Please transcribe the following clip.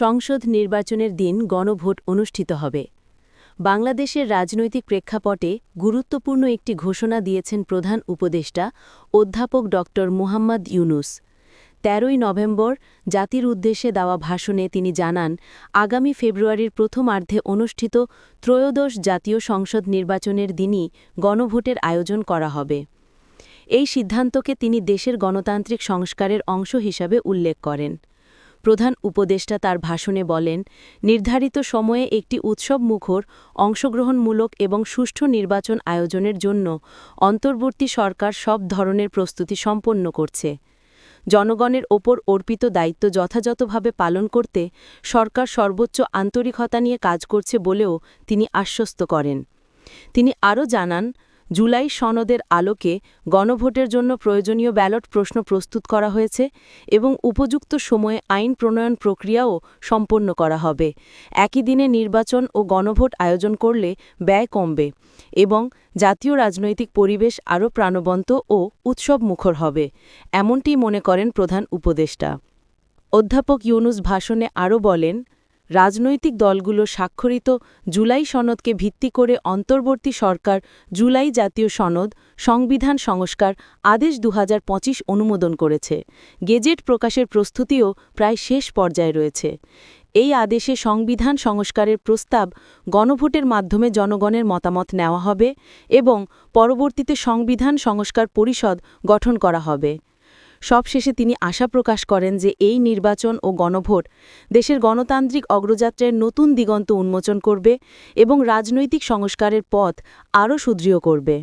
সংসদ নির্বাচনের দিন গণভোট অনুষ্ঠিত হবে। বাংলাদেশের রাজনৈতিক প্রেক্ষাপটে গুরুত্বপূর্ণ একটি ঘোষণা দিয়েছেন প্রধান উপদেষ্টা, অধ্যাপক ড মুহাম্মদ ইউনুস। তেরোই নভেম্বর জাতির উদ্দেশ্যে দেওয়া ভাষণে তিনি জানান, আগামী ফেব্রুয়ারির প্রথমার্ধে অনুষ্ঠিত ত্রয়োদশ জাতীয় সংসদ নির্বাচনের দিনই গণভোটের আয়োজন করা হবে। এই সিদ্ধান্তকে তিনি দেশের গণতান্ত্রিক সংস্কারের অংশ হিসাবে উল্লেখ করেন। প্রধান উপদেষ্টা তার ভাষণে বলেন, নির্ধারিত সময়ে একটি উৎসব মুখর, অংশগ্রহণমূলক এবং সুষ্ঠু নির্বাচন আয়োজনের জন্য অন্তর্বর্তী সরকার সব ধরনের প্রস্তুতি সম্পন্ন করছে। জনগণের ওপর অর্পিত দায়িত্ব যথাযথভাবে পালন করতে সরকার সর্বোচ্চ আন্তরিকতা নিয়ে কাজ করছে বলেও তিনি আশ্বস্ত করেন। তিনি আরও জানান জুলাই সনদের আলোকে গণভোটের জন্য প্রয়োজনীয় ব্যালট প্রশ্ন প্রস্তুত করা হয়েছে এবং উপযুক্ত সময়ে আইন প্রণয়ন প্রক্রিয়াও সম্পন্ন করা হবে। একই দিনে নির্বাচন ও গণভোট আয়োজন করলে ব্যয় কমবে এবং জাতীয় রাজনৈতিক পরিবেশ আরও প্রাণবন্ত ও উৎসবমুখর হবে এমনটি মনে করেন প্রধান উপদেষ্টা। অধ্যাপক ইউনুস ভাষণে আরও বলেন রাজনৈতিক দলগুলো স্বাক্ষরিত জুলাই সনদকে ভিত্তি করে অন্তর্বর্তী সরকার জুলাই জাতীয় সনদ সংবিধান সংস্কার আদেশ দু হাজার পঁচিশ অনুমোদন করেছে। গেজেট প্রকাশের প্রস্তুতিও প্রায় শেষ পর্যায়ে রয়েছে। এই আদেশে সংবিধান সংস্কারের প্রস্তাব গণভোটের মাধ্যমে জনগণের মতামত নেওয়া হবে এবং পরবর্তীতে সংবিধান সংস্কার পরিষদ গঠন করা হবে। সবশেষে তিনি আশা প্রকাশ করেন যে এই নির্বাচন ও গণভোট দেশের গণতান্ত্রিক অগ্রযাত্রার নতুন দিগন্ত উন্মোচন করবে এবং রাজনৈতিক সংস্কারের পথ আরও সুদৃঢ় করবে।